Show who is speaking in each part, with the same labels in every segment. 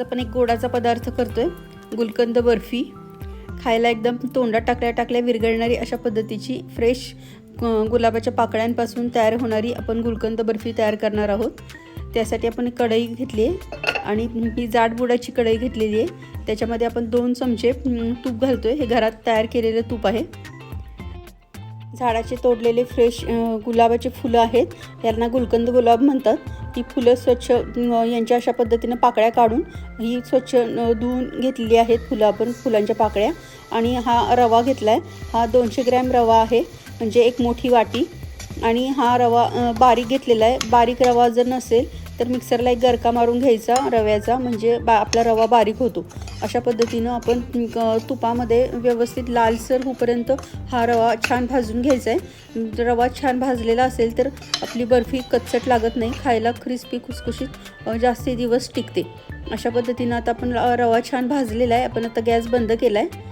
Speaker 1: आज आपण एक गोडाचा पदार्थ करतोय. गुलकंद बर्फी. खायला एकदम तोंडात टाकल्या टाकल्या विरघळणारी अशा पद्धतीची फ्रेश गुलाबाच्या पाकळ्यांपासून तयार होणारी आपण गुलकंद बर्फी तयार करणार आहोत. त्यासाठी आपण एक कढई घेतली आहे आणि ही जाड बुडाची कढई घेतलेली आहे. त्याच्यामध्ये आपण दोन चमचे तूप तूप घालतोय. हे घरात तयार केलेलं तूप आहे. झाडाचे तोडलेले फ्रेश गुलाबाचे फुलं आहेत. यांना गुलकंद गुलाब म्हणतात. ती फुलं स्वच्छ यांच्या अशा पद्धतीनं पाकळ्या काढून ही स्वच्छ धुवून घेतलेली आहेत फुलं आपण फुलांच्या पाकळ्या. आणि हा रवा घेतला आहे हा दोनशे ग्रॅम रवा आहे. म्हणजे एक मोठी वाटी. आणि हा रवा बारीक घेतलेला आहे. बारीक रवा जर नसेल तर मिक्सरला एक गरका मारून घ्यायचा रव्याचा. म्हणजे बा आपला रवा बारीक होतो. अशा पद्धतीनं आपण तुपामध्ये व्यवस्थित लालसर होईपर्यंत हा रवा छान भाजून घ्यायचा आहे. रवा छान भाजलेला असेल तर आपली बर्फी कच्चट लागत नाही. खायला क्रिस्पी खुसखुशीत जास्ती दिवस टिकते. अशा पद्धतीनं आता आपण रवा छान भाजलेला आहे. आपण आता गॅस बंद केला आहे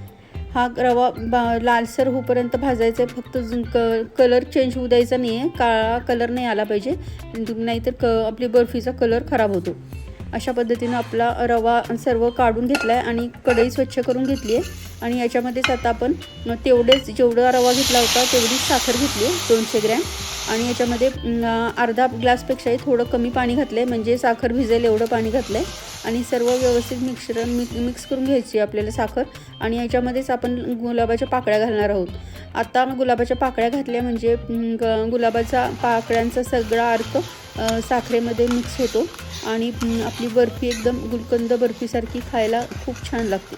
Speaker 1: हा रवा बा लालसर होईपर्यंत भाजायचा आहे. फक्त क कलर चेंज होऊ द्यायचा नाही आहे काळा कलर नाही आला पाहिजे. नाहीतर क आपली बर्फीचा कलर खराब होतो. अशा पद्धतीनं आपला रवा सर्व काढून घेतला आहे आणि कढई स्वच्छ करून घेतली आहे. आणि याच्यामध्येच आता आपण तेवढेच जेवढा रवा घेतला होता तेवढीच साखर घेतली आहे. दोनशे ग्रॅम. आणि याच्यामध्ये अर्धा ग्लासपेक्षाही थोडं कमी पाणी घातलं आहे म्हणजे साखर भिजेल एवढं पाणी घातलं आहे आणि सर्व व्यवस्थित मिक्सर मिक मिक्स करून घ्यायची आहे आपल्याला साखर. आणि याच्यामध्येच आपण गुलाबाच्या पाकळ्या घालणार आहोत. आता गुलाबाच्या पाकळ्या घातल्या म्हणजे ग- गुलाबाचा पाकळ्यांचा सगळा अर्क साखरेमध्ये मिक्स होतो. आणि आपली बर्फी एकदम गुलकंद बर्फीसारखी खायला खूप छान लागते.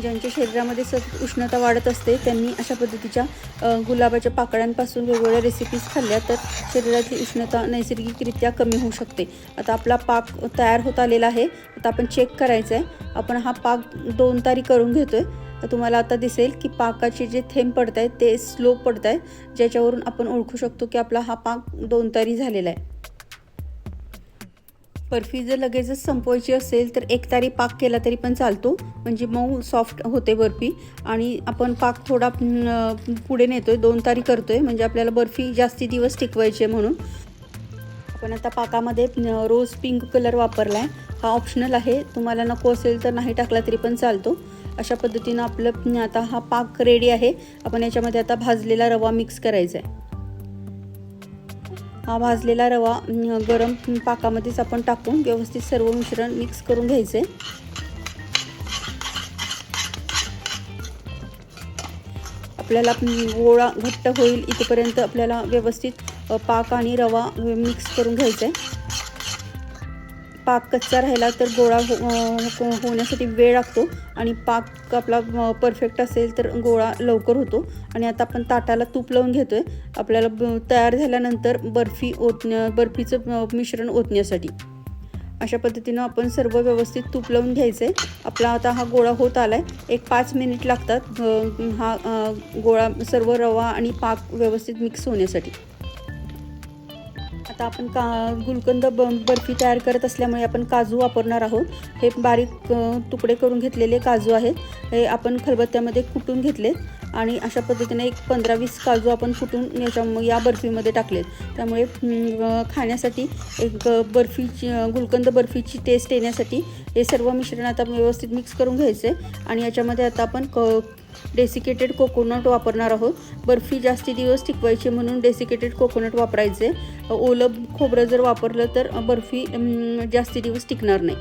Speaker 1: ज्यांच्या शरीरामध्ये सतत उष्णता वाढत असते त्यांनी अशा पद्धतीच्या गुलाबाच्या पाकळ्यांपासून वेगवेगळ्या रेसिपीज खाल्ल्या तर शरीरातली उष्णता नैसर्गिकरित्या कमी होऊ शकते. आता आपला पाक तयार होत आलेला आहे. आता आपण चेक करायचं आहे आपण हा पाक दोन तारी करून घेतो आहे तुम्हाला आता दिसेल की पाकाचे जे थेंब पडत आहेत ते स्लो पडत आहेत ज्याच्यावरून आपण ओळखू शकतो की आपला हा पाक दोन तारी झालेला आहे. बर्फी जर लगेचच संपवायची असेल तर एक तारी पाक केला तरी पण चालतो. म्हणजे मऊ सॉफ्ट होते बर्फी. आणि आपण पाक थोडा पुढे नेतो आहे दोन तारी आहे म्हणजे आपल्याला बर्फी जास्ती दिवस टिकवायची आहे म्हणून. आपण आता पाकामध्ये रोज पिंक कलर वापरला आहे हा ऑप्शनल आहे. तुम्हाला नको असेल तर नाही टाकला तरी पण चालतो. अशा पद्धतीनं आपलं आता हा पाक रेडी आहे. आपण याच्यामध्ये आता भाजलेला रवा मिक्स करायचा आहे हा भाजलेला रवा गरम पाकामध्येच आपण टाकून व्यवस्थित सर्व मिश्रण मिक्स करून घ्यायचे. आपल्याला गोळा घट्ट होईल इथपर्यंत आपल्याला व्यवस्थित पाक आणि रवा मिक्स करून घ्यायचा. आहे पाक कच्चा राहिला तर गोळा हो-, हो होण्यासाठी वेळ लागतो आणि पाक आपला परफेक्ट असेल तर गोळा लवकर होतो. आणि आता आपण ताटाला तूप लावून घेतोय. आपल्याला ब- तयार झाल्यानंतर बर्फी ओतण्या बर्फीचं मिश्रण ओतण्यासाठी. अशा पद्धतीनं आपण सर्व व्यवस्थित तूप लावून घ्यायचं आहे आपला आता हा गोळा होत आला आहे एक पाच मिनिट लागतात हा गोळा सर्व रवा आणि पाक व्यवस्थित मिक्स होण्यासाठी. आता आपण का गुलकंद ब बर्फी तयार करत असल्यामुळे आपण काजू वापरणार आहोत. हे बारीक तुकडे करून घेतलेले काजू आहेत. हे आपण खलबत्त्यामध्ये कुटून घेतलेत आणि अशा पद्धतीने एक पंधरा वीस काजू आपण कुटून याच्या या बर्फीमध्ये टाकलेत. त्यामुळे खाण्यासाठी एक बर्फीची गुलकंद बर्फीची टेस्ट येण्यासाठी हे सर्व मिश्रण आता व्यवस्थित मिक्स करून घ्यायचे आणि याच्यामध्ये आता आपण क डेसिकेटेड कोकोनट वापरणार आहोत. बर्फी जास्ती दिवस टिकवायची म्हणून डेसिकेटेड कोकोनट वापरायचे. ओलं खोबरं जर वापरलं तर बर्फी जास्ती दिवस टिकणार नाही.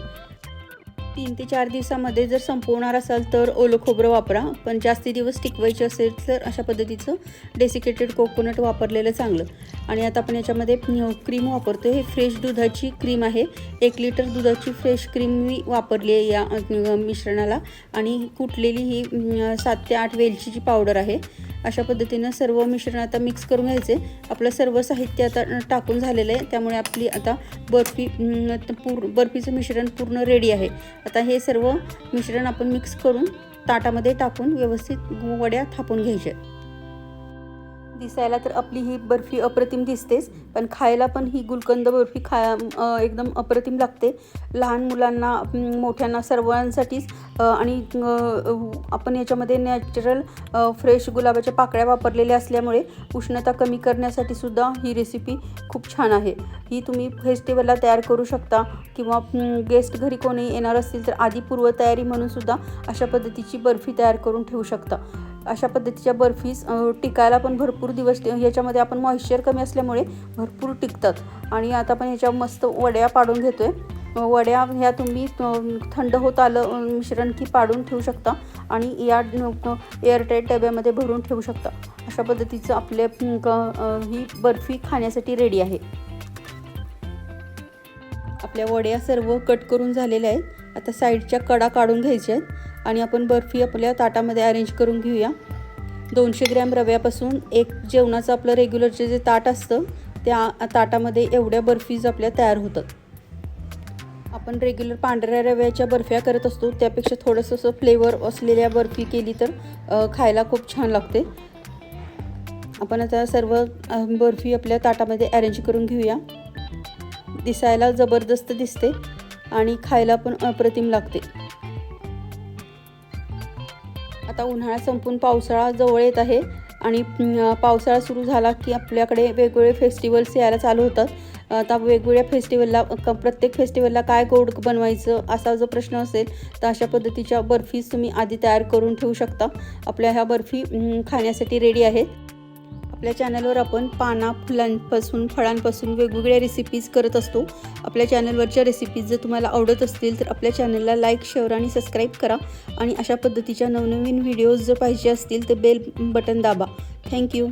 Speaker 1: तीन ते चार दिवसामध्ये जर संपवणार असाल तर ओलं खोबरं वापरा. पण जास्ती दिवस टिकवायचे असेल तर अशा पद्धतीचं डेसिकेटेड कोकोनट वापरलेलं चांगलं. आणि आता आपण याच्यामध्ये क्रीम वापरतो हे फ्रेश दुधाची क्रीम आहे. एक लिटर दुधाची फ्रेश क्रीम मी वापरली आहे या मिश्रणाला. आणि कुटलेली ही सात ते आठ वेलचीची पावडर आहे. अशा पद्धतीनं सर्व मिश्रण आता मिक्स करून घ्यायचे. आपलं सर्व साहित्य आता टाकून झालेलं आहे. त्यामुळे आपली आता बर्फी पूर बर्फीचं मिश्रण पूर्ण रेडी आहे. आता हे सर्व मिश्रण आपण मिक्स करून ताटामध्ये टाकून व्यवस्थित वड्या थापून घ्यायच्या. दिसायला तर आपली ही बर्फी अप्रतिम दिसतेच पण खायला पण ही गुलकंद बर्फी खाया एकदम अप्रतिम लागते. लहान मुलांना मोठ्यांना सर्वांसाठीच आणि आपण याच्यामध्ये नॅचरल फ्रेश गुलाबाच्या पाकळ्या वापरलेल्या असल्यामुळे उष्णता कमी करण्यासाठी सुद्धा ही रेसिपी खूप छान आहे. ही तुम्ही फेस्टिवलला तयार करू शकता किंवा गेस्ट घरी कोणी येणार असतील तर आधी पूर्वतयारी म्हणून सुद्धा अशा पद्धतीची बर्फी तयार करून ठेवू शकता. अशा पद्धतीच्या बर्फीज टिकायला पण भरपूर दिवस याच्यामध्ये आपण मॉइश्चर कमी असल्यामुळे भरपूर टिकतात. आणि आता आपण ह्याच्या मस्त वड्या पाडून घेतोय. आहे वड्या ह्या तुम्ही थंड होत आलं मिश्रण की पाडून ठेवू शकता. आणि या एअरटाईट डब्यामध्ये भरून ठेवू शकता. अशा पद्धतीचं आपले क- ही बर्फी खाण्यासाठी रेडी आहे. आपल्या वड्या सर्व कट करून झालेल्या आहेत. आता साईडच्या कडा काढून घ्यायच्या आहेत. आणि आपण बर्फी आपल्या ताटामध्ये अरेंज करून घेऊया. दोनशे ग्रॅम रव्यापासून एक जेवणाचं आपलं रेग्युलरचे जे ताट असतं त्या ताटामध्ये एवढ्या बर्फीज आपल्या तयार होतात. आपण रेग्युलर पांढऱ्या रव्याच्या बर्फ्या करत असतो. त्यापेक्षा थोडंसं असं फ्लेवर असलेल्या बर्फी केली तर खायला खूप छान लागते. आपण आता सर्व बर्फी आपल्या ताटामध्ये अरेंज करून घेऊया. दिसायला जबरदस्त दिसते आणि खायला पण अप्रतिम लागते. आता उन्हाळा संपून पावसाळा जवळ येत आहे आणि पावसाळा सुरू झाला की आपल्याकडे वेगवेगळे फेस्टिवल्स यायला चालू होतात. आता वेगवेगळ्या फेस्टिवलला क- प्रत्येक फेस्टिवलला काय गोड बनवायचं असा जो प्रश्न असेल तर अशा पद्धतीच्या बर्फीज तुम्ही आधी तयार करून ठेवू शकता. आपल्या ह्या बर्फी खाण्यासाठी रेडी आहेत. आपल्या चॅनलवर आपण पाना फुलांपासून फळांपासून वेगवेगळ्या रेसिपीज करत असतो. आपल्या चॅनलवरच्या रेसिपीज जर तुम्हाला आवडत असतील तर आपल्या चॅनलला लाईक शेअर आणि सबस्क्राईब करा. आणि अशा पद्धतीच्या नवनवीन व्हिडिओज जर पाहिजे असतील तर बेल बटन दाबा. थँक्यू